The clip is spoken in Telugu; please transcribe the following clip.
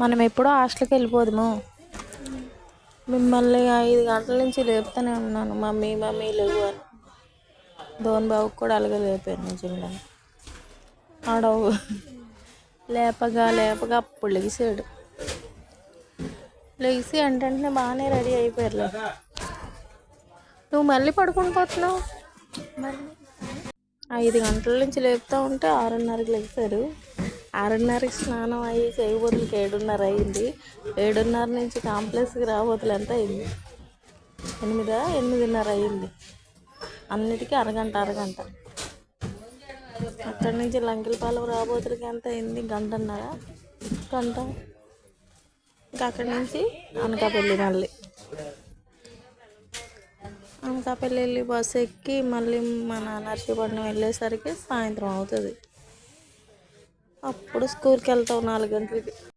మనం ఎప్పుడో హాస్టల్కి వెళ్ళిపోదుము. మిమ్మల్ని ఐదు గంటల నుంచి లేపుతూనే ఉన్నాను. మమ్మీ మమ్మీ లేవు అని. ధోని బాబుకి కూడా అలాగే లేపాను నిజంగా. ఆడవు లేపగా లేపగా అప్పుడు లెగిసాడు లెగిసి అంటే బాగానే రెడీ అయిపోయారులే. నువ్వు మళ్ళీ పడుకుని పోతున్నావు? ఐదు గంటల నుంచి లేపుతూ ఉంటే ఆరున్నరకు లెగిసారు ఆరున్నరకి స్నానం అయ్యి చేయబోతులకి ఏడున్నర అయింది. ఏడున్నర నుంచి కాంప్లెక్స్కి రాబోతులు ఎంత అయింది ఎనిమిదా ఎనిమిదిన్నర అయింది. అన్నిటికీ అరగంట అరగంట. అక్కడి నుంచి లంకెలపాలెం రాబోతులకి ఎంత అయింది? గంటన్నర గంట. ఇంకా అక్కడి నుంచి అనకాపల్లి మళ్ళీ. అనకాపల్లి వెళ్ళి బస్సు ఎక్కి మళ్ళీ మన నర్సీపట్నం వెళ్ళేసరికి సాయంత్రం అవుతుంది. అప్పుడు స్కూల్కి వెళ్తావు నాలుగు గంటలకి.